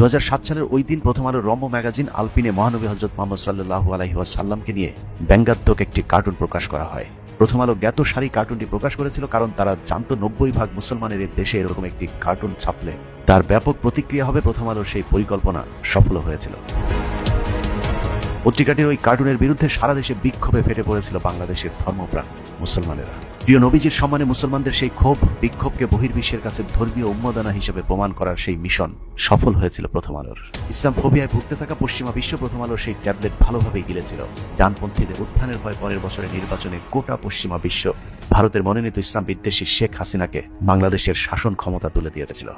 দু হাজার সাত সালের ওই দিন প্রথম আলো রম্য ম্যাগাজিন আলপিনে মহানবী হজরত মোহাম্মদ সাল্লাহ আলহি ওয়াসাল্লামকে নিয়ে ব্যঙ্গাত্মক একটি কার্টুন প্রকাশ করা হয়। প্রথম আলো জ্ঞাত সারি কার্টুনটি প্রকাশ করেছিল কারণ তারা জানতো নব্বই ভাগ মুসলমানের দেশে এরকম একটি কার্টুন ছাপলে। তার ব্যাপক প্রতিক্রিয়া হবে প্রথম আলোর সেই পরিকল্পনা সফল হয়েছিল। পত্রিকাটির ওই কার্টুনের বিরুদ্ধে সারা দেশে বিক্ষোভে ফেটে পড়েছিল বাংলাদেশের ধর্মপ্রাণ মুসলমানেরা। প্রিয় নবীজির সম্মানে মুসলমানদের সেই ক্ষোভ, বিক্ষোভকে বহির্বিশ্বের কাছে ধর্মীয় উন্মোদনা হিসেবে প্রমাণ করার সেই মিশন সফল হয়েছিল প্রথম আলোর। ইসলাম ফোবিয়ায় ভুগতে থাকা পশ্চিমা বিশ্ব প্রথম আলোর সেই ট্যাবলেট ভালোভাবেই গিলেছিল। ডানপন্থীদের উত্থানের ভয় পরের বছরের নির্বাচনে গোটা পশ্চিমা বিশ্ব, ভারতের মনোনীত ইসলাম বিদ্বেষী শেখ হাসিনাকে বাংলাদেশের শাসন ক্ষমতা তুলে দিয়েছিল।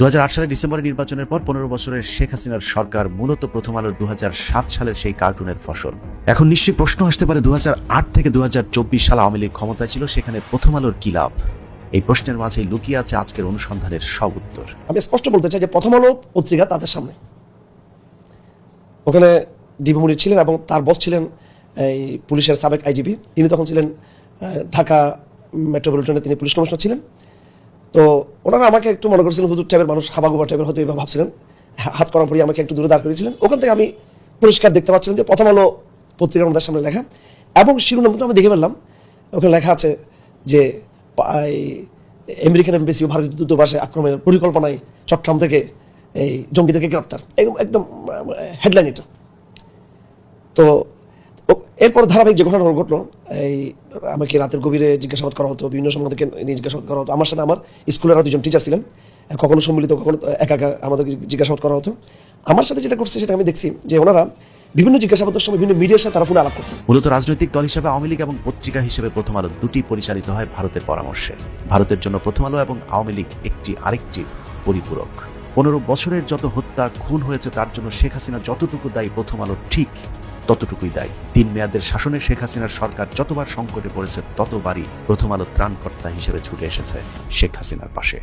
দু সালের ডিসেম্বরের নির্বাচনের পর পনেরো বছরের শেখ হাসিনার সরকার মূলত প্রথম আলোর দুহাজার সাত সালের সেই কার্টুনের ফসল। এখন নিশ্চয়ই প্রশ্ন আসতে পারে দুহাজার আট থেকে দু সাল আওয়ামী লীগ ক্ষমতায় ছিল, সেখানে প্রথম আলোর কি লাভ? এই প্রশ্নের মাঝেই লুকিয়ে আছে আজকের অনুসন্ধানের সব উত্তর। আমি স্পষ্ট বলতে চাই যে প্রথম আলো পত্রিকা তাদের সামনে। ওখানে মুনির ছিলেন এবং তার বস ছিলেন এই পুলিশের সাবেক আইজিপি। তিনি তখন ছিলেন ঢাকা মেট্রোপলিটনে তিনি পুলিশ কমিশনার ছিলেন। তো ওনারা আমাকে একটু মনে করছিলেন হুজুর টাইপের মানুষ, হাবাগুবা টাইপের হয়তো এবার ভাবছিলেন। হাত করা পরিয়ে আমাকে একটু দূরে দাঁড় করেছিলেন ওখান থেকে আমি পরিষ্কার দেখতে পাচ্ছিলাম যে প্রথম আলো পত্রিকার আমাদের সামনে লেখা। এবং শিরোনাম তো আমি দেখে পেলাম ওখানে লেখা আছে যে আমেরিকান এমবেসি ও ভারতীয় দূতাবাসে আক্রমণের পরিকল্পনায় চট্টগ্রাম থেকে এই জঙ্গি থেকে গ্রেপ্তার। একদম- হেডলাইন এটা। তো এরপর ধারাবাহিক যে ঘটনা ঘটলো, এই আমাকে রাতের গভীরে জিজ্ঞাসাবাদ করা হতো, বিভিন্ন সময় আমাদেরকে জিজ্ঞাসাবাদ করা হতো। আমার সাথে আমার স্কুলের দুজন টিচার ছিলেন, কখনো সম্মিলিত, কখনো একা একা আমাদেরকে জিজ্ঞাসাবাদ করা হতো। আমার সাথে যেটা করছে সেটা আমি দেখছি যে ওনারা বিভিন্ন জিজ্ঞাসাবাদের সময় বিভিন্ন মিডিয়ার সাথে তারা আলাপ করতেন। মূলত রাজনৈতিক দল হিসেবে, আওয়ামী লীগ এবং পত্রিকা হিসেবে প্রথম আলো দুটি পরিচালিত হয় ভারতের পরামর্শে। ভারতের জন্য প্রথম আলো এবং আওয়ামী লীগ একটি আরেকটি পরিপূরক। পনেরো বছরের যত হত্যা, খুন হয়েছে তার জন্য শেখ হাসিনা যতটুকু দায়ী, প্রথম আলো ঠিক ততটুকুই দায়ী। তিন মেয়াদের শাসনে শেখ হাসিনার সরকার যতবার সংকটে পড়েছে, ততবারই প্রথম আলো ত্রাণকর্তা হিসেবে ছুটে এসেছে শেখ হাসিনার পাশে।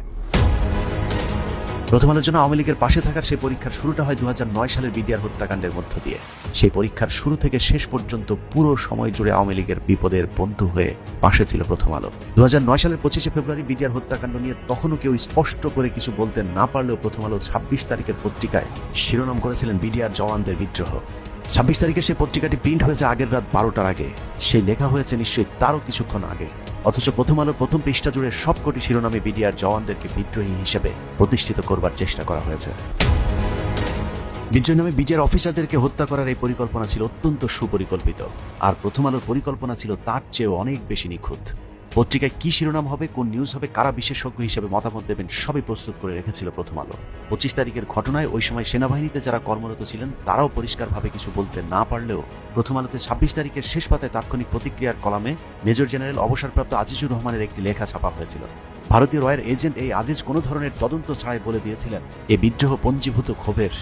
প্রথম আলোর জন্য আওয়ামী লীগের পাশে থাকার সেই পরীক্ষার শুরুটা হয় দু সালের বিডিআর হত্যাকাণ্ডের মধ্য দিয়ে। সেই পরীক্ষার শুরু থেকে শেষ পর্যন্ত পুরো সময় জুড়ে আওয়ামী লীগের বিপদের বন্ধু হয়ে পাশে ছিল প্রথম আলো। দু হাজার নয় সালের পঁচিশে ফেব্রুয়ারি বিডিআর হত্যাকাণ্ড নিয়ে তখনও কেউ স্পষ্ট করে কিছু বলতে না পারলেও প্রথম আলো ছাব্বিশ তারিখের পত্রিকায় শিরোনাম করেছিলেন বিডিআর জওয়ানদের বিদ্রোহ। ছাব্বিশ তারিখে সেই পত্রিকাটি প্রিন্ট হয়েছে আগের রাত বারোটার আগে। সেই লেখা হয়েছে নিশ্চয়ই তারও কিছুক্ষণ আগে। অথচ প্রথম আলোর প্রথম পৃষ্ঠা জুড়ে সবকটি শিরোনামে বিডিআর জওয়ানদেরকে বিদ্রোহী হিসেবে প্রতিষ্ঠিত করবার চেষ্টা করা হয়েছে। বিজয় নামে বিজয়ের অফিসারদেরকে হত্যা করার এই পরিকল্পনা ছিল অত্যন্ত সুপরিকল্পিত। আর প্রথম আলোর পরিকল্পনা ছিল তার চেয়েও অনেক বেশি নিখুঁত। পত্রিকায় কি শিরোনাম হবে, কোন নিউজ হবে, কারা বিশেষজ্ঞ হিসেবে মতামত দেবেন, সবই প্রস্তুত করে রেখেছিল প্রথম আলো। পঁচিশ তারিখের ঘটনায় ওই সময় সেনাবাহিনীতে যারা কর্মরত ছিলেন, তারাও পরিষ্কারভাবে কিছু বলতে না পারলেও প্রথম আলোতে ছাব্বিশ তারিখের শেষ পাতায় তাৎক্ষণিক প্রতিক্রিয়ার কলামে মেজর জেনারেল অবসরপ্রাপ্ত আজিজুর রহমানের একটি লেখা ছাপা হয়েছিল। ভারতীয় রয়ের এজেন্ট এই আজিজ কোনো ধরনের তদন্ত ছাড়াই বলে দিয়েছিলেন, এ বিদ্রোহ পঞ্জীভূত ক্ষোভের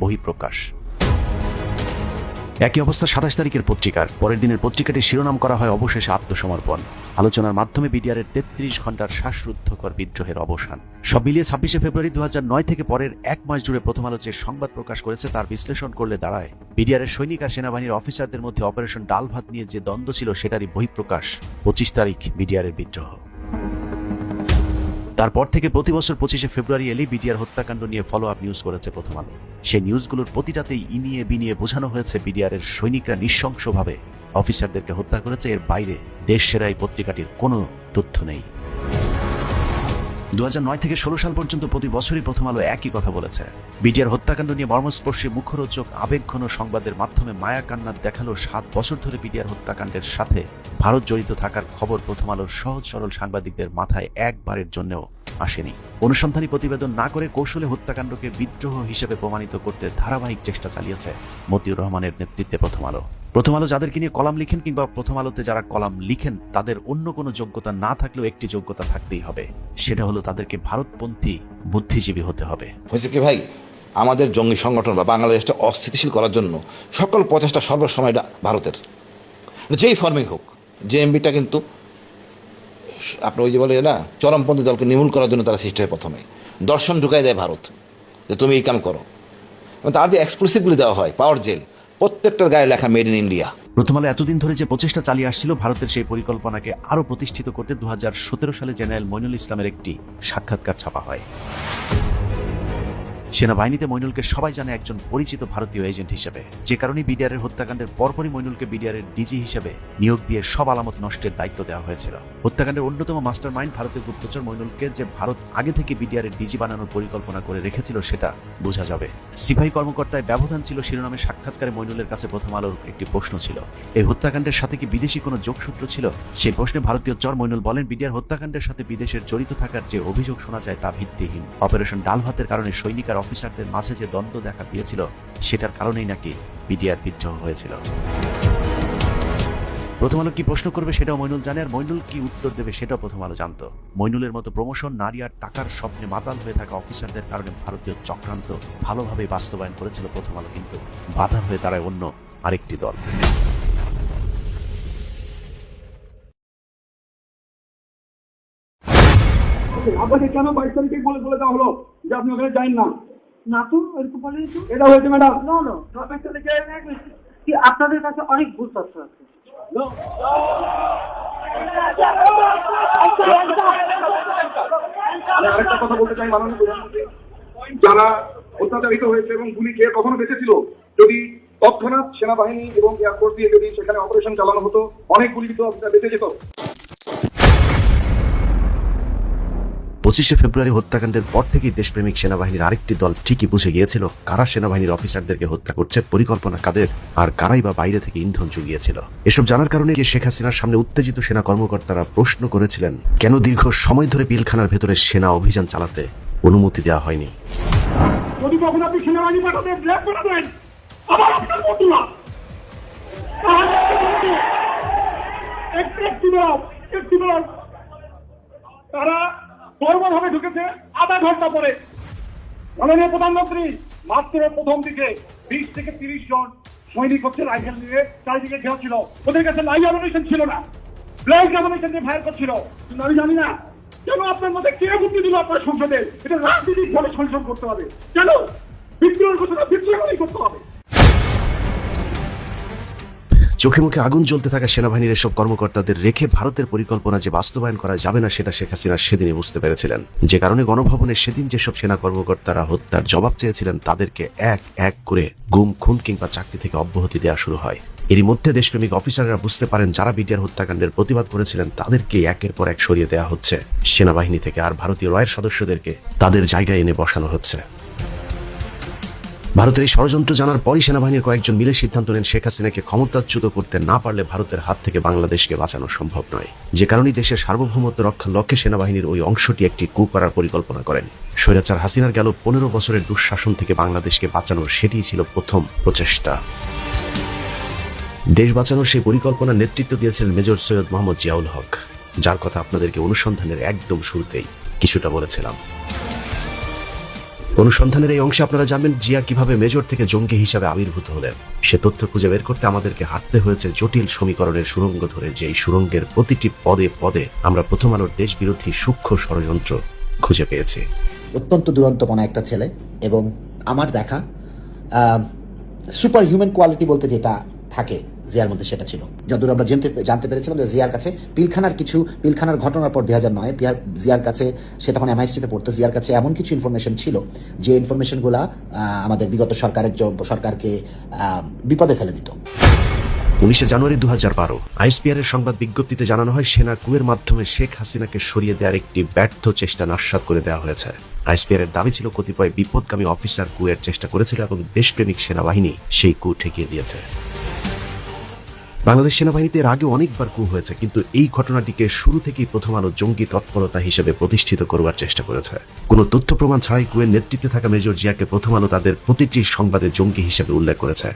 বহিঃপ্রকাশ। একই অবস্থা সাতাশ তারিখের পত্রিকার। পরের দিনের পত্রিকাটির শিরোনাম করা হয় অবশেষে আত্মসমর্পণ। আলোচনার মাধ্যমে বিডিআরের তেত্রিশ ঘণ্টার শ্বাসরুদ্ধকর বিদ্রোহের অবসান। সব মিলিয়ে ছাব্বিশে ফেব্রুয়ারি দু থেকে পরের এক মাস জুড়ে প্রথম আলো যে সংবাদ প্রকাশ করেছে তার বিশ্লেষণ করলে দাঁড়ায়। বিডিআরের সৈনিক আর সেনাবাহিনীর অফিসারদের মধ্যে অপারেশন ডাল ভাত নিয়ে যে দ্বন্দ্ব ছিল সেটারই বহিঃপ্রকাশ পঁচিশ তারিখ বিডিআরের বিদ্রোহ। তারপর থেকে প্রতি বছর পঁচিশে ফেব্রুয়ারি এলেই বিডিআর হত্যাকাণ্ড নিয়ে ফলো আপ নিউজ করেছে প্রথম আলো। সেই নিউজগুলোর প্রতিটাতেই ইনিয়ে বিনিয়ে বোঝানো হয়েছে বিডিআরের সৈনিকরা নৃশংসভাবে। অফিসারদেরকে হত্যা করেছে, এর বাইরে দেশ সেরা এই পত্রিকাটির কোনো তথ্য নেই। দু থেকে ষোলো সাল পর্যন্ত প্রতি বছরই প্রথম আলো একই কথা বলেছে। বিডিআর হত্যাকাণ্ড নিয়ে মর্মস্পর্শী মুখরোচক, আবেগঘন সংবাদের মাধ্যমে মায়া কান্নার দেখাল সাত বছর ধরে বিডিআর হত্যাকাণ্ডের সাথে। ভারত জড়িত থাকার খবর প্রথম আলোর সহজ সরল সাংবাদিকদের মাথায় একবারের জন্যও আসেনি। অনুসন্ধানী প্রতিবেদন না করে কৌশলে হত্যাকাণ্ডকে বিদ্রোহ হিসেবে প্রমাণিত করতে ধারাবাহিক চেষ্টা চালিয়েছে মতিউর রহমানের নেতৃত্বে প্রথম আলো। প্রথম আলো যাদেরকে নিয়ে কলাম লিখেন কিংবা প্রথম আলোতে যারা কলাম লিখেন, তাদের অন্য কোনো যোগ্যতা না থাকলেও একটি যোগ্যতা থাকতেই হবে। সেটা হলো তাদেরকে ভারতপন্থী বুদ্ধিজীবী হতে হবে। হয়েছে কি ভাই? আমাদের জঙ্গি সংগঠন বা বাংলাদেশটা অস্থিতিশীল করার জন্য সকল প্রচেষ্টা সর্বসময়টা ভারতের। যেই ফর্মেই হোক, যে এমবিটা কিন্তু আপনি ওই যে বলে না, চরমপন্থী দলকে নির্মূল করার জন্য তারা সৃষ্টি হয় প্রথমে। দর্শন ঢুকাই দেয় ভারত, যে তুমি এই কাম করো। তার যে এক্সক্লুসিভলি দেওয়া হয় পাওয়ার জেল প্রত্যেকটার গায়ে লেখা মেড ইন ইন্ডিয়া। প্রথম আলো এতদিন ধরে যে প্রচেষ্টা চালিয়ে আসছিল, ভারতের সেই পরিকল্পনাকে আরও প্রতিষ্ঠিত করতে দু হাজার সতেরো সালে জেনারেল মইনুল ইসলামের একটি সাক্ষাৎকার ছাপা হয়। সেনাবাহিনীতে মইনুলকে সবাই জানে একজন পরিচিত ভারতীয় এজেন্ট হিসেবে। যে কারণে বিডিআরের হত্যাকাণ্ডের পরপরই মইনুলকে বিডিআরের ডিজি হিসেবে নিয়োগ দিয়ে সব আলামত নষ্টের দায়িত্ব দেওয়া হয়েছিল। হত্যাকাণ্ডের অন্যতম মাস্টার মাইন্ড ভারতীয় গুপ্তচর মইনুলকে যে ভারত আগে থেকে বিডিআরের ডিজি বানানোর পরিকল্পনা করে রেখেছিল সেটা বোঝা যাবে। সিপাহী কর্মকর্তায় ব্যবধান ছিল শিরোনামে সাক্ষাৎকারে মইনুলের কাছে প্রথম আলোর একটি প্রশ্ন ছিল। এই হত্যাকাণ্ডের সাথে কি বিদেশি কোনো যোগসূত্র ছিল? সেই প্রশ্নে ভারতীয় চর মইনুল বলেন, বিডিআর হত্যাকাণ্ডের সাথে বিদেশের জড়িত থাকার যে অভিযোগ শোনা যায় তা ভিত্তিহীন। অপারেশন ডাল ভাতের কারণে সৈনিক আর অফিসারদের মাঝে যে দ্বন্দ্ব দেখা দিয়েছিল, সেটার কারণেই নাকি বিডিআর বিদ্রোহ হয়েছিল। প্রথম আলো কি প্রশ্ন করবে সেটাও মইনুল জানে, আর মইনুল কি উত্তর দেবে সেটাও প্রথম আলো জানতো। মইনুলের মতো প্রমোশন নারী আর টাকার স্বপ্নে মাতাল হয়ে থাকা অফিসারদের কারণে ভারতীয় চক্রান্ত ভালোভাবে বাস্তবায়ন করেছিল প্রথম আলো, কিন্তু বাধা হয়ে দাঁড়ায় অন্য আরেকটি দল। আপনাকে কেন বাইশ তারিখে বলে বলে দেওয়া হলো যে আপনি ওখানে যাই না? না তো এরকম বলেনি তো এটা হয়েছে ম্যাডাম। না না কি আপনাদের কাছে অনেক ভুল তথ্য আছে? আমি আরেকটা কথা বলতে চাই মাননীয় প্রধানমন্ত্রী। যারা অত্যাচারিত হয়েছে এবং গুলি খেয়ে কখনো বেঁচেছিল যদি তৎক্ষণাৎ সেনাবাহিনী এবং এয়ারফোর্স দিয়ে যদি সেখানে অপারেশন চালানো হতো অনেক গুলি তো বেঁচে যেত। পঁচিশে ফেব্রুয়ারি হত্যাকাণ্ডের পর থেকেই দেশপ্রেমিক সেনাবাহিনীর আরেকটি দল ঠিকই বুঝে গিয়েছিল কারা সেনাবাহিনীর অফিসারদেরকে হত্যা করছে, পরিকল্পনা কাদের, আর কারাই বা বাইরে থেকে ইন্ধন জুগিয়েছিল। এসব জানার কারণে গিয়ে শেখ হাসিনার সামনে উত্তেজিত সেনা কর্মকর্তারা প্রশ্ন করেছিলেন, কেন দীর্ঘ সময় ধরে পিলখানার ভেতরে সেনা অভিযান চালাতে অনুমতি দেওয়া হয়নি? দাও একটু দাও তারা বর্বরভাবে ঢুকেছে আধা ঘণ্টা পরে। মাননীয় প্রধানমন্ত্রী মাত্র প্রথম দিকে বিশ থেকে তিরিশ জন সৈনিক হচ্ছে রাইফেল নিয়ে চারিদিকে ঘেরা ছিল ওদের কাছে লাইভ অ্যামিনেশন ছিল না। ব্ল্যাক অ্যামিনেশন দিয়ে ফায়ার করছিল। কিন্তু আমি জানি না, কেন আপনার মধ্যে কে বুদ্ধি দিল আপনার সংসদে? এটা রাজনীতিক সংশোধন করতে হবে। কেন? বিদ্রোহের ঘোষণা বিদ্রোহই করতে হবে। চোখে মুখে আগুন জ্বলতে থাকা সেনাবাহিনীর এসব কর্মকর্তাদের রেখে ভারতের পরিকল্পনা যে বাস্তবায়ন করা যাবে না সেটা শেখ হাসিনা সেদিনই বুঝতে পেরেছিলেন। যে কারণে গণভবনে সেদিন যেসব সেনা কর্মকর্তারা হত্যার জবাব চেয়েছিলেন, তাদেরকে এক এক করে গুম, খুন কিংবা চাকরি থেকে অব্যাহতি দেওয়া শুরু হয়। এরই মধ্যে দেশপ্রেমিক অফিসাররা বুঝতে পারেন, যারা বিটিআর হত্যাকাণ্ডের প্রতিবাদ করেছিলেন, তাদেরকে একের পর এক সরিয়ে দেওয়া হচ্ছে। সেনাবাহিনী থেকে আর ভারতীয় রয়ের সদস্যদেরকে তাদের জায়গায় এনে বসানো হচ্ছে। ভারতের এই ষড়যন্ত্র জানার পরই সেনাবাহিনীর কয়েকজন মিলে সিদ্ধান্ত নেন শেখ হাসিনাকে ক্ষমতাচ্যুত করতে না পারলে ভারতের হাত থেকে বাংলাদেশকে বাঁচানো সম্ভব নয়। যে কারণে দেশের সার্বভৌমত্ব রক্ষার লক্ষ্যে সেনাবাহিনীর ওই অংশটি একটি কু করার পরিকল্পনা করেন। স্বৈরাচার হাসিনার গেল পনেরো বছরের দুঃশাসন থেকে বাংলাদেশকে বাঁচানোর সেটিই ছিল প্রথম প্রচেষ্টা। দেশ বাঁচানোর সেই পরিকল্পনার নেতৃত্ব দিয়েছিলেন মেজর সৈয়দ মোহাম্মদ জিয়াউল হক। যার কথা আপনাদেরকে অনুসন্ধানের একদম শুরুতেই কিছুটা বলেছিলাম। অনুসন্ধানের এই অংশে আপনারা জানবেন জিয়া কীভাবে মেজর থেকে জঙ্গি হিসাবে আবির্ভূত হলেন। সে তথ্য খুঁজে বের করতে আমাদেরকে হাঁটতে হয়েছে জটিল সমীকরণের সুরঙ্গ ধরে যে এই সুরঙ্গের প্রতিটি পদে পদে আমরা প্রথম আলোর দেশ বিরোধী সূক্ষ্ম ষড়যন্ত্র খুঁজে পেয়েছি। অত্যন্ত দুরন্তপনা একটা ছেলে এবং আমার দেখা সুপার হিউম্যান কোয়ালিটি বলতে যেটা থাকে জিয়ার মধ্যে সেটা ছিল। যতদূর আমরা জানতে জানতে পেরেছিলাম যে জিয়ার কাছে পিলখানার কিছু পিলখানার ঘটনার পর দুই হাজার নয় পিয়ার জিয়ার কাছে সে তখন এমআইসিতে পড়তো। জিয়ার কাছে এমন কিছু ইনফরমেশন ছিল যে ইনফরমেশনগুলা আমাদের বিগত সরকারের সরকারকে বিপদে ফেলে দিত। উনিশে জানুয়ারি দু হাজার বারো আইসপিআর এর সংবাদ বিজ্ঞপ্তিতে জানানো হয়, সেনা কুয়ের মাধ্যমে শেখ হাসিনাকে সরিয়ে দেওয়ার একটি ব্যর্থ চেষ্টা নস্বাত করে দেওয়া হয়েছে। আইসপিআর এর দাবি ছিল, কতিপয় বিপদগামী অফিসার কুয়ের চেষ্টা করেছিল এবং দেশপ্রেমিক সেনাবাহিনী সেই কু ঠেকিয়ে দিয়েছে। বাংলাদেশ সেনাবাহিনীতে এর আগে অনেকবার কু হয়েছে, কিন্তু এই ঘটনাটিকে শুরু থেকেই প্রথম আলো জঙ্গি তৎপরতা হিসেবে প্রতিষ্ঠিত করবার চেষ্টা করেছে। কোনো তথ্য প্রমাণ ছাড়াই কুয়ের নেতৃত্বে থাকা মেজর জিয়াকে প্রথম আলো তাদের প্রতিটি সংবাদে জঙ্গি হিসেবে উল্লেখ করেছে।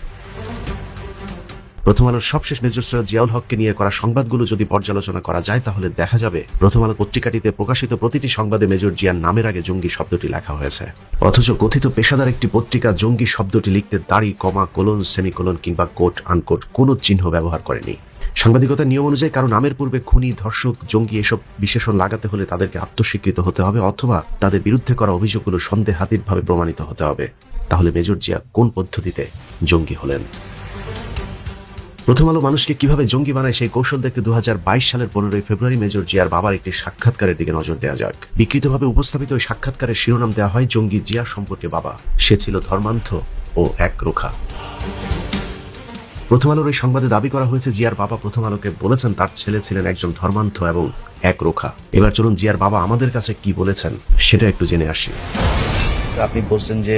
প্রথম আলোর সবশেষ মেজর সৈয়দ জিয়াউল হককে নিয়ে করা সংবাদগুলো যদি পর্যালোচনা করা যায়, তাহলে দেখা যাবে প্রথম আলো পত্রিকাটিতে প্রকাশিত প্রতিটি সংবাদে মেজর জিয়ার নামের আগে জঙ্গি শব্দটি লেখা হয়েছে। অথচ কথিত পেশাদার একটি পত্রিকা জঙ্গি শব্দটি লিখতে দাড়ি, কমা, কোলন, সেমিকোলন কিংবা কোট, আনকোট কোনো চিহ্ন ব্যবহার করেনি। সাংবাদিকতার নিয়ম অনুযায়ী কারও নামের পূর্বে খুনি, ধর্ষক, জঙ্গি এসব বিশেষণ লাগাতে হলে তাদেরকে আত্মস্বীকৃত হতে হবে অথবা তাদের বিরুদ্ধে করা অভিযোগগুলো সন্দেহাতীতভাবে প্রমাণিত হতে হবে। তাহলে মেজর জিয়া কোন পদ্ধতিতে জঙ্গি হলেন? প্রথম আলো মানুষকে কীভাবে জঙ্গি বানায় সেই কৌশল দেখতে দু হাজার বাইশ সালের পনেরোই ফেব্রুয়ারি মেজর জিয়ার বাবার একটি সাক্ষাৎকারের দিকে নজর দেওয়া যাক। বিকৃতভাবে উপস্থাপিত ওই সাক্ষাৎকারের শিরোনাম দেওয়া হয় জঙ্গি জিয়া সম্পর্কে বাবা। সে ছিল ধর্মান্ধ ও এক রোখা প্রথম আলোর এই সংবাদে দাবি করা হয়েছে জিয়ার বাবা প্রথম আলোকে বলেছেন তার ছেলে ছিলেন একজন ধর্মান্ধ এবং এক রোখা এবার চলুন জিয়ার বাবা আমাদের কাছে কি বলেছেন সেটা একটু জেনে আসি। আপনি বলছেন যে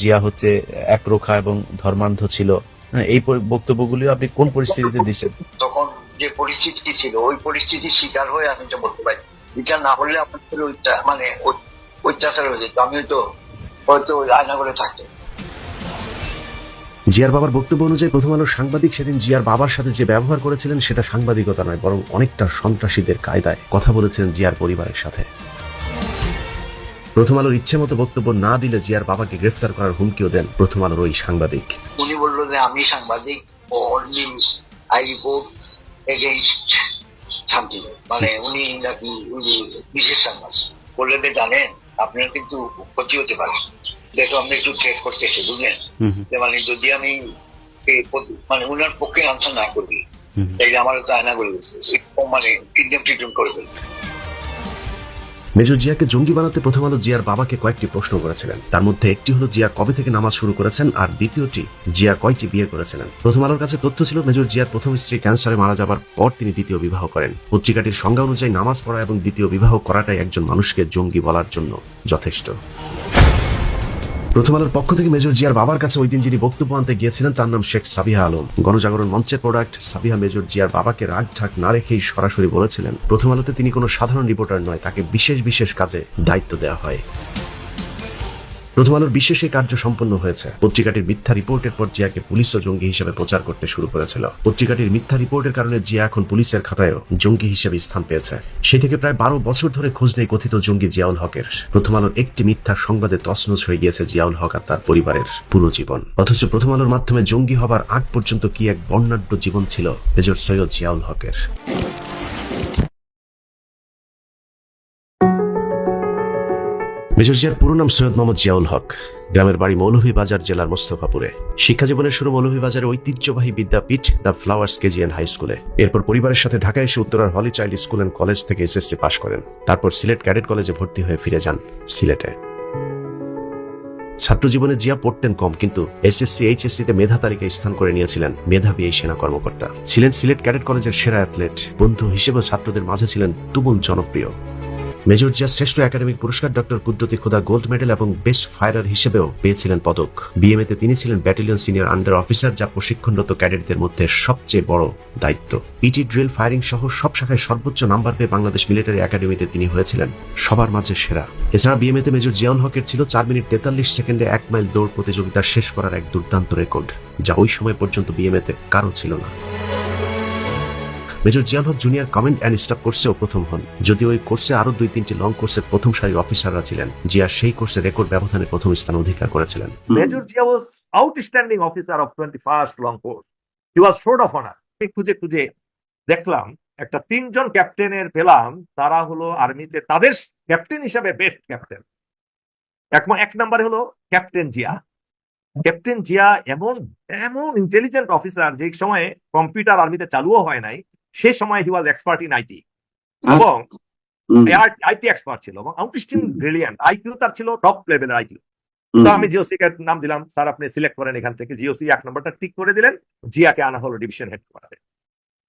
জিয়া হচ্ছে এক রোখা এবং ধর্মান্ধ ছিল। এই বক্তব্যগুলি আপনি কোন পরিস্থিতিতে দিচ্ছেন? তখন যে পরিস্থিতি ছিল ওই পরিস্থিতির শিকার হয়ে আমি এটা বলতে পারি। বিচার না হলে আপনার মানে অত্যাচার হয়ে যেত। আমিও তো হয়তো আয়না করে থাকতাম। জিয়ার বাবার বক্তব্য অনুযায়ী প্রথম আলোর সাংবাদিক সেদিন জিয়ার বাবার সাথে যে ব্যবহার করেছিলেন সেটা সাংবাদিকতা নয় বরং অনেকটা সন্ত্রাসীদের কায়দায় কথা বলেছেন জিয়ার পরিবারের সাথে। প্রথম আলোর ইচ্ছে মতো বক্তব্য না দিলে জিয়ার বাবাকে গ্রেফতার করার হুমকিও দেন প্রথম আলোর ওই সাংবাদিক। উনি বলল যে আমি সাংবাদিক আই রিপোর্ট এগেইনস্ট সামথিং মানে উনি নাকি উনি বিশেষ সাংবাদিক। বললে যে জানেন আপনার কিন্তু ক্ষতি হতে পারে। দেখো আমি একটু চেক করতেছি বুঝলেন? যে মানে যদি আমি মানে উনার পক্ষে আনসার না করি তাইলে আমার তো আয়না করে মানে কিডন্যাপ ট্রিটমেন্ট করে ফেলবে। মেজর জিয়াকে জঙ্গি বানাতে প্রথম আলো জিয়ার বাবাকে কয়েকটি প্রশ্ন করেছিলেন। তার মধ্যে একটি হলো, জিয়া কবে থেকে নামাজ শুরু করেছেন? আর দ্বিতীয়টি, জিয়া কয়টি বিয়ে করেছিলেন? প্রথম আলোর কাছে তথ্য ছিল, মেজর জিয়ার প্রথম স্ত্রী ক্যান্সারে মারা যাবার পর তিনি দ্বিতীয় বিবাহ করেন। পত্রিকাটির সংজ্ঞা অনুযায়ী নামাজ পড়া এবং দ্বিতীয় বিবাহ করাটাই একজন মানুষকে জঙ্গি বলার জন্য যথেষ্ট। প্রথম আলোর পক্ষ থেকে মেজর জিয়ার বাবার কাছে ওই দিন যিনি বক্তব্য আনতে গিয়েছিলেন, তার নাম শেখ সাবিহা আলম। গণজাগরণ মঞ্চের প্রোডাক্ট সাবিহা মেজর জিয়ার বাবাকে রাগ ঢাক না রেখেই সরাসরি বলেছিলেন। প্রথম আলোতে তিনি কোনো সাধারণ রিপোর্টার নয়, তাকে বিশেষ বিশেষ কাজে দায়িত্ব দেওয়া হয়। প্রথম আলোর বিশেষ এই কার্য সম্পন্ন হয়েছে। পত্রিকাটির মিথ্যা রিপোর্টের পর জিয়াকে পুলিশ ও জঙ্গি হিসেবে প্রচার করতে শুরু করেছিল। পত্রিকাটির মিথ্যা রিপোর্টের কারণে জিয়া এখন পুলিশের খাতায়ও জঙ্গি হিসেবে স্থান পেয়েছে। সেই থেকে প্রায় বারো বছর ধরে খোঁজ নেই কথিত জঙ্গি জিয়াউল হকের। প্রথম আলোর একটি মিথ্যা সংবাদে তছনছ হয়ে গিয়েছে জিয়াউল হক আর তার পরিবারের পুরো জীবন। অথচ প্রথম আলোর মাধ্যমে জঙ্গি হবার আগ পর্যন্ত কি এক বর্ণাঢ্য জীবন ছিল, মেজর সৈয়দ জিয়াউল হকের। মেজর জিয়ার পুরো নাম সৈয়দ মোহাম্মদ জিয়াউল হক। গ্রামের বাড়ি মৌলভীবাজার জেলার মোস্তফাপুরে। শিক্ষা জীবনের শুরু মৌলভীবাজারের ঐতিহ্যবাহী বিদ্যাপীঠ the flowers KG and high স্কুলে। এরপর পরিবারের সাথে ঢাকায় এসে উত্তরার holy child school and college থেকে এসএসসি পাশ করেন। তারপর সিলেট ক্যাডেট কলেজে ভর্তি হয়ে ফিরে যান সিলেটে। ছাত্র জীবনে জিয়া পড়তেন কম, কিন্তু এসএসসি এইচএসসি তে মেধা তালিকায় স্থান করে নিয়েছিলেন মেধাবী এই সেনা কর্মকর্তা। ছিলেন সিলেট ক্যাডেট কলেজের সেরা অ্যাথলেট। বন্ধু হিসেবেও ছাত্রদের মাঝে ছিলেন তুমুল জনপ্রিয়। মেজর জিয়া শ্রেষ্ঠ একাডেমিক পুরস্কার doctor Qudrati Khuda gold medal এবং বেস্ট ফায়ারার হিসেবেও পেয়েছিলেন পদক। বিএমএ তে তিনি ছিলেন ব্যাটালিয়ন সিনিয়র আন্ডার অফিসার যা প্রশিক্ষণরত ক্যাডেটদের মধ্যে সবচেয়ে বড় দায়িত্ব। পিটি ড্রিল ফায়ারিং সহ সব শাখায় সর্বোচ্চ নাম্বার পেয়ে বাংলাদেশ মিলিটারি একাডেমিতে তিনি হয়েছিলেন সবার মাঝে সেরা। এছাড়া বিএমএ তে মেজর জিয়াউল হকের ছিল চার মিনিট তেতাল্লিশ সেকেন্ডে এক মাইল দৌড় প্রতিযোগিতা শেষ করার এক দুর্দান্ত রেকর্ড যা ওই সময় পর্যন্ত বিএমএ তে কারও ছিল না। Major Zial Haq junior command and staff কোর্সেও প্রথম হন, যদিও ওই কোর্সে আরও দুই তিনটি লং কোর্সের প্রথম সারির অফিসাররা ছিলেন জিয়া সেই কোর্সে রেকর্ড ব্যবধানে প্রথম স্থান অধিকার করেছিলেন Major Jia was outstanding officer of 21st long course. He was sword of honor. আমি খুঁজে খুঁজে দেখলাম, একটা তিনজন ক্যাপ্টেনের পেলাম, তারা হলো আর্মিতে তাদের ক্যাপ্টেন হিসাবে বেস্ট ক্যাপ্টেন এক নাম্বারে হলো ক্যাপ্টেন জিয়া ক্যাপ্টেন জিয়া এমন এমন ইন্টেলিজেন্ট অফিসার যে সময়ে কম্পিউটার আর্মিতে চালুও হয় নাই সে সময় he was expert in IT এবং আইটি এক্সপার্ট ছিল এবং আউটস্টিং ব্রিলিয়ান্ট আইকিউ তার ছিল টপ লেভেলের আইকিউ তো আমি জিওসি কে নাম দিলাম স্যার আপনি সিলেক্ট করেন এখান থেকে জিওসি এক নম্বরটা টিক করে দিলেন জিয়াকে আনা হলো ডিভিশন হেড করাতে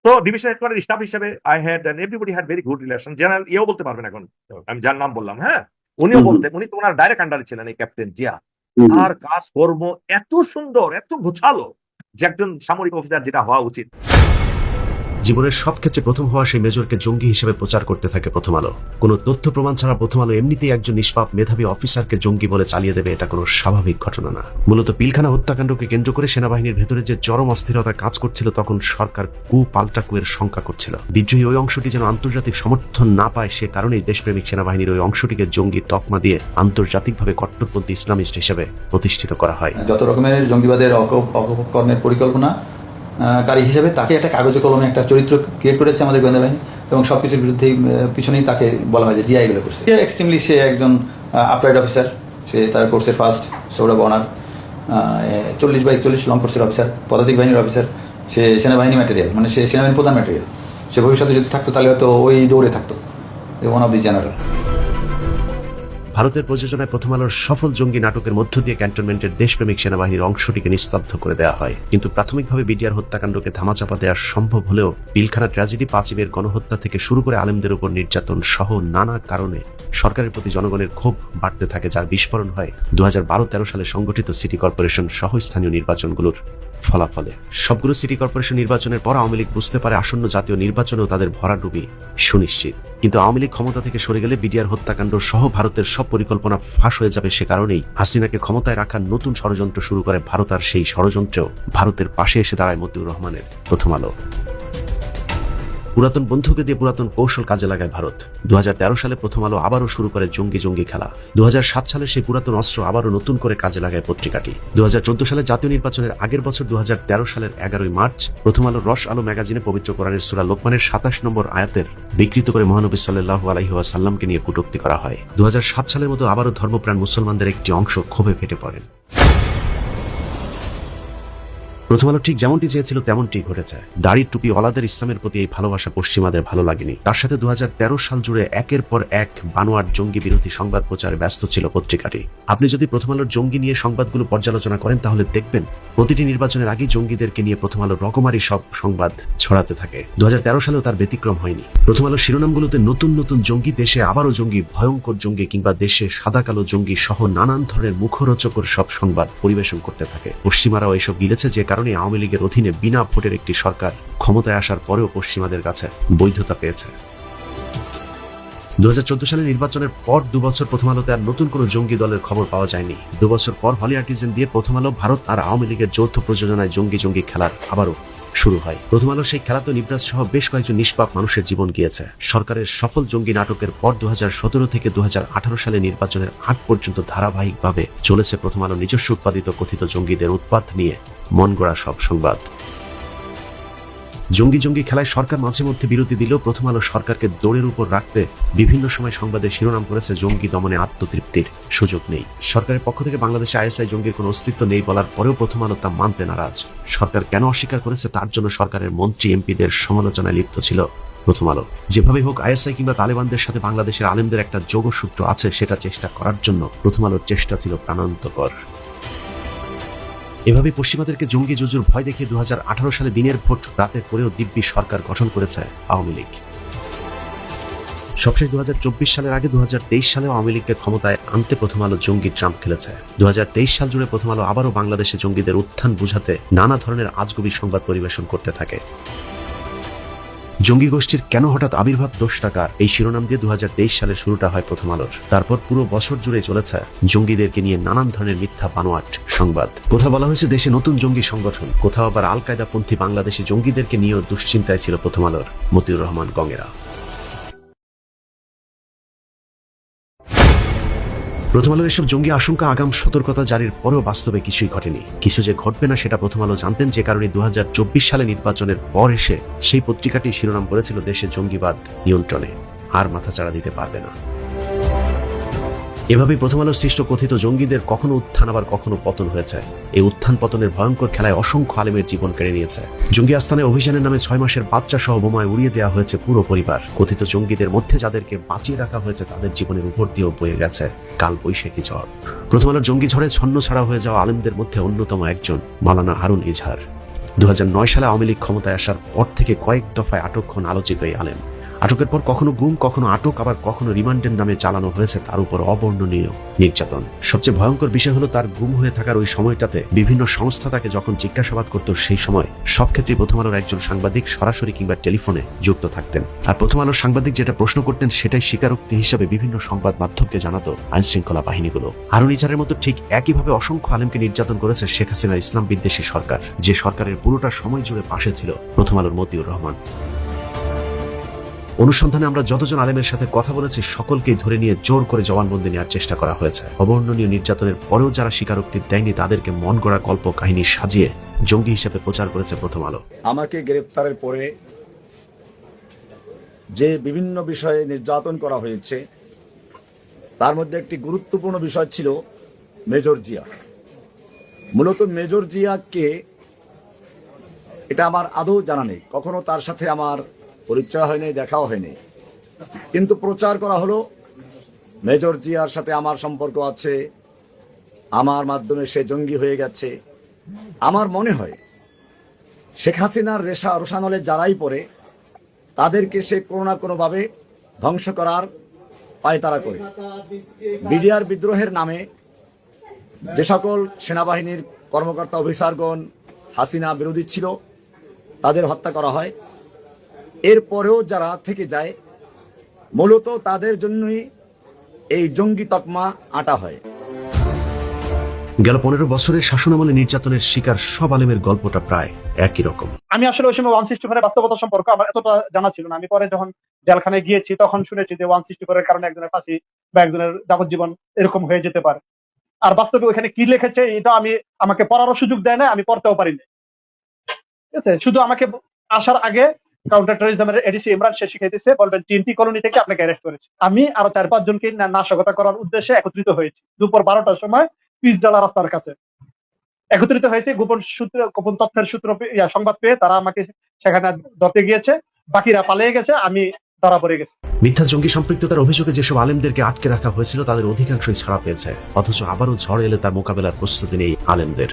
তো ডিভিশন হেড করার স্টাফ হিসেবে I had and everybody had very good relation general ইয়েও বলতে পারবেন এখন আমি যার নাম বললাম হ্যাঁ? উনিও বলতে উনি তো ওনার ডাইরেক্ট আন্ডারে ছিলেন এই ক্যাপ্টেন জিয়া। আর কাজ কর্ম এত সুন্দর এত গোছালো যে একজন সামরিক অফিসার যেটা হওয়া উচিত। জীবনের সব ক্ষেত্রে প্রথম হওয়া সেই মেজরকে জঙ্গি হিসেবে প্রচার করতে থাকে প্রথম আলো। কোনো তথ্য প্রমাণ ছাড়া প্রথম আলো এমনিতেই একজন নিষ্পাপ মেধাবী অফিসারকে জঙ্গি বলে চালিয়ে দেবে এটা কোনো স্বাভাবিক ঘটনা না। মূলত পিলখানা হত্যাকাণ্ডকে কেন্দ্র করে সেনাবাহিনীর ভেতরে যে চরম অস্থিরতা কাজ করছিল তখন সরকার কু পাল্টা কুয়ের শঙ্কা করছিল। বিদ্রোহী ওই অংশটি যেন আন্তর্জাতিক সমর্থন না পায় সে কারণেই দেশপ্রেমিক সেনাবাহিনীর ওই অংশটিকে জঙ্গি তকমা দিয়ে আন্তর্জাতিকভাবে কট্টরপন্থী ইসলামিস্ট হিসেবে প্রতিষ্ঠিত করা হয়। যত রকমের জঙ্গিবাদের অক- অপকর্মের পরিকল্পনা কারী হিসেবে তাকে একটা কাগজে কলমে একটা চরিত্র ক্রিয়েট করেছে আমাদের গোয়েন্দা বাহিনী এবং সব কিছুর বিরুদ্ধে পিছনেই তাকে বলা হয় যে জিয়া এগুলো করছে। এক্সট্রিমলি সে একজন আপরাইট অফিসার সে তার কোর্সের ফার্স্ট সৌরভ অনার চল্লিশ বা একচল্লিশ লং কোর্সের অফিসার পদাতিক বাহিনীর অফিসার সে সেনাবাহিনী ম্যাটেরিয়াল মানে সে সেনাবাহিনীর প্রধান ম্যাটেরিয়াল সে ভবিষ্যতে যদি থাকতো তাহলে হয়তো ওই দৌড়ে থাকতো। ওয়ান অফ দি জেনারেল ভারতের প্রযোজনায় প্রথম আলোর সফল জঙ্গি নাটকের মধ্য দিয়ে ক্যান্টনমেন্টের দেশপ্রেমিক সেনাবাহিনীর অংশটিকে নিস্তব্ধ করে দেওয়া হয়। কিন্তু প্রাথমিকভাবে বিডিআর হত্যাকাণ্ডকে ধামাচাপা দেওয়া সম্ভব হলেও পিলখানা ট্র্যাজেডি পাঁচিমের গণহত্যা থেকে শুরু করে আলেমদের উপর নির্যাতন সহ নানা কারণে সরকারের প্রতি জনগণের ক্ষোভ বাড়তে থাকে, যার বিস্ফোরণ হয় দু হাজার সালে সংগঠিত সিটি কর্পোরেশন সহ স্থানীয় নির্বাচনগুলোর। ফলাফলে। সবগুলো সিটি কর্পোরেশন নির্বাচনের পর আওয়ামী লীগ বুঝতে পারে আসন্ন জাতীয় নির্বাচনেও তাদের ভরাডুবি সুনিশ্চিত। কিন্তু আওয়ামী লীগ ক্ষমতা থেকে সরে গেলে বিডিআর হত্যাকাণ্ড সহ ভারতের সব পরিকল্পনা ফাঁস হয়ে যাবে সে কারণেই হাসিনাকে ক্ষমতায় রাখার নতুন ষড়যন্ত্র শুরু করে ভারত আর সেই ষড়যন্ত্রেও ভারতের পাশে এসে দাঁড়ায় মতিউর রহমানের প্রথম আলো। পুরাতন বন্ধুকে দিয়ে পুরাতন কৌশল কাজে লাগায় ভারত। দু হাজার তেরো সালে প্রথম আলো আবারও শুরু করে জঙ্গি জঙ্গি খেলা। দু হাজার সাত সালে সেই পুরাতন অস্ত্র আবারও নতুন করে কাজে লাগায় পত্রিকাটি। দু হাজার চোদ্দ সালে জাতীয় নির্বাচনের আগের বছর দু হাজার তেরো সালের এগারোই মার্চ প্রথম আলো রস আলো ম্যাগাজিনে পবিত্র কোরআনের সুরা লোকমানের সাতাশ নম্বর আয়াতের বিকৃত করে মহানবী সাল্লাহ আলহিহাসাল্লামকে নিয়ে কটূক্তি করা হয়। দু হাজার সাত সালের মতো আবারও ধর্মপ্রাণ মুসলমানদের একটি অংশ ক্ষোভে ফেটে পড়েন। প্রথম আলো ঠিক যেমনটি চেয়েছিল, তেমনটি ঘটেছে। দাড়ির টুপি অলাদের ইসলামের প্রতি এই ভালোবাসা পশ্চিমাদের ভালো লাগেনি। তার সাথে দু সাল জুড়ে একের পর এক বানোয়ার জঙ্গি বিরোধী সংবাদ প্রচারে ব্যস্ত ছিল পত্রিকাটি। আপনি যদি প্রথম আলোর জঙ্গি নিয়ে সংবাদগুলো পর্যালোচনা করেন, তাহলে দেখবেন প্রতিটি নির্বাচনের আগেই জঙ্গিদেরকে নিয়ে প্রথম আলো রকমারি সব সংবাদ ছড়াতে থাকে। দু সালেও তার ব্যতিক্রম হয়নি। প্রথম আলো শিরোনামগুলোতে নতুন নতুন জঙ্গি, দেশে আবারও জঙ্গি, ভয়ঙ্কর জঙ্গি কিংবা দেশে সাদা কালো জঙ্গি সহ নানান ধরনের মুখরোচকর সব সংবাদ পরিবেশন করতে থাকে। পশ্চিমারাও এসব গিলেছে যে কারণে আওয়ামী লীগের অধীনে বিনা ভোটের একটি সরকার ক্ষমতায় আসার পরেও পশ্চিমাদের কাছে বৈধতা পেয়েছে। দু সালে নির্বাচনের পর দুবছর প্রথম আলোতে আর নতুন কোন জঙ্গি দলের খবর পাওয়া যায়নি। দুবছর পর হলি আর্টিজেন দিয়ে প্রথম আলো ভারত আর আওয়ামী লীগের যৌথ প্রযোজনায় জঙ্গি জঙ্গি খেলার আবারও শুরু হয়। প্রথম আলো সেই খেলা তো নিবরাজ সহ বেশ কয়েকজন নিষ্পাপ মানুষের জীবন গিয়েছে। সরকারের সফল জঙ্গি নাটকের পর দু হাজার সতেরো থেকে দুহাজার আঠারো সালে নির্বাচনের আগ পর্যন্ত ধারাবাহিকভাবে চলেছে প্রথম আলো নিজস্ব উৎপাদিত কথিত জঙ্গিদের উৎপাত নিয়ে মন গড়া সব সংবাদ। জঙ্গি জঙ্গি খেলায় সরকার মাঝে মধ্যে বিরতি দিলেও প্রথম আলো সরকারকে দৌড়ের উপর রাখতে বিভিন্ন সময় সংবাদে শিরোনাম করেছে জঙ্গি দমনে আত্মতৃপ্তির সুযোগ নেই। সরকারের পক্ষ থেকে বাংলাদেশে আইএসআই জঙ্গির কোনো অস্তিত্ব নেই বলার পরেও প্রথম আলো তা মানতে নারাজ। সরকার কেন অস্বীকার করেছে তার জন্য সরকারের মন্ত্রী, এমপিদের সমালোচনায় লিপ্ত ছিল প্রথম আলো। যেভাবে হোক, আইএসআই কিংবা তালেবানদের সাথে বাংলাদেশের আলেমদের একটা যোগসূত্র আছে, সেটা চেষ্টা করার জন্য প্রথম আলোর চেষ্টা ছিল প্রাণান্তকর। এভাবে পশ্চিমাদেরকে জঙ্গি জুজুর ভয় দেখিয়ে দুহাজার আঠারো সালে দিনের ভোট রাতের পরেও দিব্যি সরকার গঠন করেছে আওয়ামী লীগ। সবশেষ দু হাজার চব্বিশ সালের আগে দু হাজার তেইশ সালে আওয়ামী লীগকে ক্ষমতায় আনতে প্রথম আলো জঙ্গি ট্রাম্প খেলেছে। দু হাজার তেইশ সাল জুড়ে প্রথম আলো আবারও বাংলাদেশে জঙ্গিদের উত্থান বুঝাতে নানা ধরনের আজগুবি সংবাদ পরিবেশন করতে থাকে। জঙ্গি গোষ্ঠীর কেন হঠাৎ আবির্ভাব দোষ টাকা এই শিরোনাম দিয়ে দু হাজার তেইশ সালে শুরুটা হয় প্রথম আলোর। তারপর পুরো বছর জুড়ে চলেছে জঙ্গিদেরকে নিয়ে নানান ধরনের মিথ্যা বানোয়াট সংবাদ। কোথাও বলা হয়েছে দেশে নতুন জঙ্গি সংগঠন। কোথাও আবার আল কায়দাপন্থী বাংলাদেশে জঙ্গিদেরকে নিয়েও দুশ্চিন্তায় ছিল প্রথম আলোর। মতিউর রহমান, গঙ্গেরা। প্রথম আলোর এসব জঙ্গি আশঙ্কা, আগাম সতর্কতা জারির পরেও বাস্তবে কিছুই ঘটেনি। কিছু যে ঘটবে না সেটা প্রথম আলো জানতেন যে কারণে দু হাজার চব্বিশ সালে নির্বাচনের পর এসে সেই পত্রিকাটি শিরোনাম করেছিল দেশে জঙ্গিবাদ নিয়ন্ত্রণে। আর মাথা চাড়া দিতে পারবে না। এভাবেই প্রথম আলোর সৃষ্ট কথিত জঙ্গিদের কখনো উত্থান, আবার কখনো পতন হয়েছে। এই উত্থান পতনের ভয়ঙ্কর খেলায় অসংখ্য আলেমের জীবন কেড়ে নিয়েছে। জঙ্গি আস্থানে অভিযানের নামে ছয় মাসের বাচ্চা সহ বোমায় উড়িয়ে দেওয়া হয়েছে পুরো পরিবার। কথিত জঙ্গিদের মধ্যে যাদেরকে বাঁচিয়ে রাখা হয়েছে, তাদের জীবনের উপর দিয়েও বয়ে গেছে কাল বৈশাখী ঝড়। প্রথম আলোর জঙ্গি ঝড়ে ছন্ন ছাড়া হয়ে যাওয়া আলেমদের মধ্যে অন্যতম একজন মালানা হারুন ইজহার। দু সালে আওয়ামী লীগ ক্ষমতায় আসার পর থেকে কয়েক দফায় আটকক্ষণ আলোচিত এই আলেম। আটকের পর কখনো গুম, কখনো আটক, আবার কখনো রিমান্ডের নামে চালানো হয়েছে তার উপর অবর্ণনীয় নির্যাতন। সবচেয়ে ভয়ঙ্কর বিষয় হলো তার গুম হয়ে থাকার ওই সময়টাতে বিভিন্ন সংস্থা তাকে যখন জিজ্ঞাসাবাদ করত সেই সময় সব ক্ষেত্রে প্রথম আলোর একজন সাংবাদিক সরাসরি কিংবা টেলিফোনে যুক্ত থাকতেন। আর প্রথম আলোর সাংবাদিক যেটা প্রশ্ন করতেন সেটাই স্বীকারোক্তি হিসেবে বিভিন্ন সংবাদ মাধ্যমকে জানাতো আইন শৃঙ্খলা বাহিনীগুলো। আরও নিচারের মতো ঠিক একইভাবে অসংখ্য আলেমকে নির্যাতন করেছে শেখ হাসিনার ইসলাম বিদ্বেষী সরকার, যে সরকারের পুরোটা সময় জুড়ে পাশে ছিল প্রথম আলোর মতিউর রহমান। অনুসন্ধানে আমরা যতজন আলেমের সাথে কথা বলেছি, সকলকেই ধরে নিয়ে জোর করে জবানবন্দি নেওয়ার চেষ্টা করা হয়েছে। অবর্ণনীয় নির্যাতনের পরেও যারা স্বীকারোক্তি দেয়নি, তাদেরকে মন গড়া গল্প কাহিনী সাজিয়ে জঙ্গি হিসেবে প্রচার করেছে প্রথম আলো। আমাকে গ্রেপ্তারের পরে যে বিভিন্ন বিষয়ে নির্যাতন করা হয়েছে, তার মধ্যে একটি গুরুত্বপূর্ণ বিষয় ছিল মেজর জিয়া। মূলত মেজর জিয়াকে, এটা আমার আদৌ জানা নেই। কখনো তার সাথে আমার পরিচয় হয়নি, দেখাও হয়নি। কিন্তু প্রচার করা হলো। মেজর জিয়ার সাথে আমার সম্পর্ক আছে। আমার মাধ্যমে সে জঙ্গি হয়ে গেছে। আমার মনে হয় শেখ হাসিনার রেশা রোশানলে যারাই পড়ে, তাদেরকে সে কোনো না কোনোভাবে ধ্বংস করার পায়তারা করে। বিডিআর বিদ্রোহের নামে যে সকল সেনাবাহিনীর কর্মকর্তা, অফিসারগণ, হাসিনা বিরোধী ছিল, তাদের হত্যা করা হয়। এরপরেও যারা থেকে যায় মূলত তাদের জন্যই এই জঙ্গি তকমা আটা হয়। গেল পনেরো বছরের শাসনামলে নির্যাতনের শিকার সব আলেমের গল্পটা প্রায় একই রকম। আমি আসলে ওই সময় ওয়ান সিক্সটি ফোরের বাস্তবতা সম্পর্কে আমার এতটা জানা ছিল না। আমি পরে যখন জেলখানায় গিয়েছি তখন শুনেছি যে ওয়ান সিক্সটি ফোরের কারণে একজনের ফাঁসি বা একজনের যাবজ্জীবন এরকম হয়ে যেতে পারে। আর বাস্তবে ওখানে কি লিখেছে এটা আমি আমাকে পড়ারও সুযোগ দেয় না আমি পড়তেও পারি না ঠিক আছে? শুধু আমাকে আসার আগে কাউন্টার টেরিজমের এডিসি ইমরান সে শিখাইতেছে, বলবেন টিএনটি কলোনি থেকে আপনাকে অ্যারেস্ট করেছে। আমি আরও চার, পাঁচ জনকে নাশকতা করার উদ্দেশ্যে একত্রিত হয়েছি। দুপুর বারোটার সময় পিস ডালা রাস্তার কাছে। একত্রিত হয়েছে, গোপন সূত্র, গোপন তথ্যের সূত্র সংবাদ পেয়ে তারা আমাকে সেখানে ধরতে গিয়েছে। বাকিরা পালিয়ে গেছে, আমি ধরা পড়ে গেছি। মিথ্যা জঙ্গি সম্পৃক্ততার অভিযোগে যেসব আলেমদেরকে আটকে রাখা হয়েছিল, তাদের অধিকাংশই ছাড়া পেয়েছে। অথচ আবারও ঝড় এলে তার মোকাবেলার প্রস্তুতি নেই আলেমদের।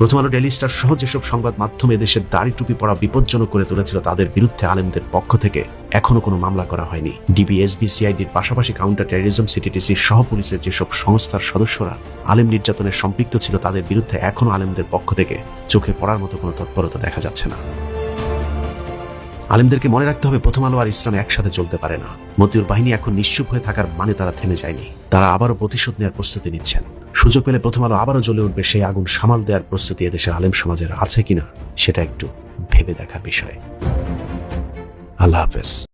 প্রথম আলো ডেলি স্টার সহ যেসব সংবাদ মাধ্যমে দেশের দাড়ি টুপি পড়া বিপজ্জনক করে তুলেছিল তাদের বিরুদ্ধে আলেমদের পক্ষ থেকে এখনও কোনো মামলা করা হয়নি। ডিবি এসবি সিআইডির পাশাপাশি কাউন্টার টেরোরিজম সিটিটিসি সহ পুলিশের যেসব সংস্থার সদস্যরা আলেম নির্যাতনের সম্পৃক্ত ছিল তাদের বিরুদ্ধে এখনও আলেমদের পক্ষ থেকে চোখে পড়ার মতো কোনো তৎপরতা দেখা যাচ্ছে না। আলেমদেরকে মনে রাখতে হবে প্রথম আলো আর ইসলাম একসাথে চলতে পারে না। মতিউর বাহিনী এখন নিশ্চুপ হয়ে থাকার মানে তারা থেমে যায়নি। তারা আবারও প্রতিশোধ নেওয়ার প্রস্তুতি নিচ্ছেন। সুযোগ পেলে প্রথম আলো আবারও জ্বলে উঠবে, সেই আগুন সামাল দেওয়ার প্রস্তুতি এদেশের আলেম সমাজের আছে কিনা, সেটা একটু ভেবে দেখা বিষয়। আল্লাহ হাফেজ।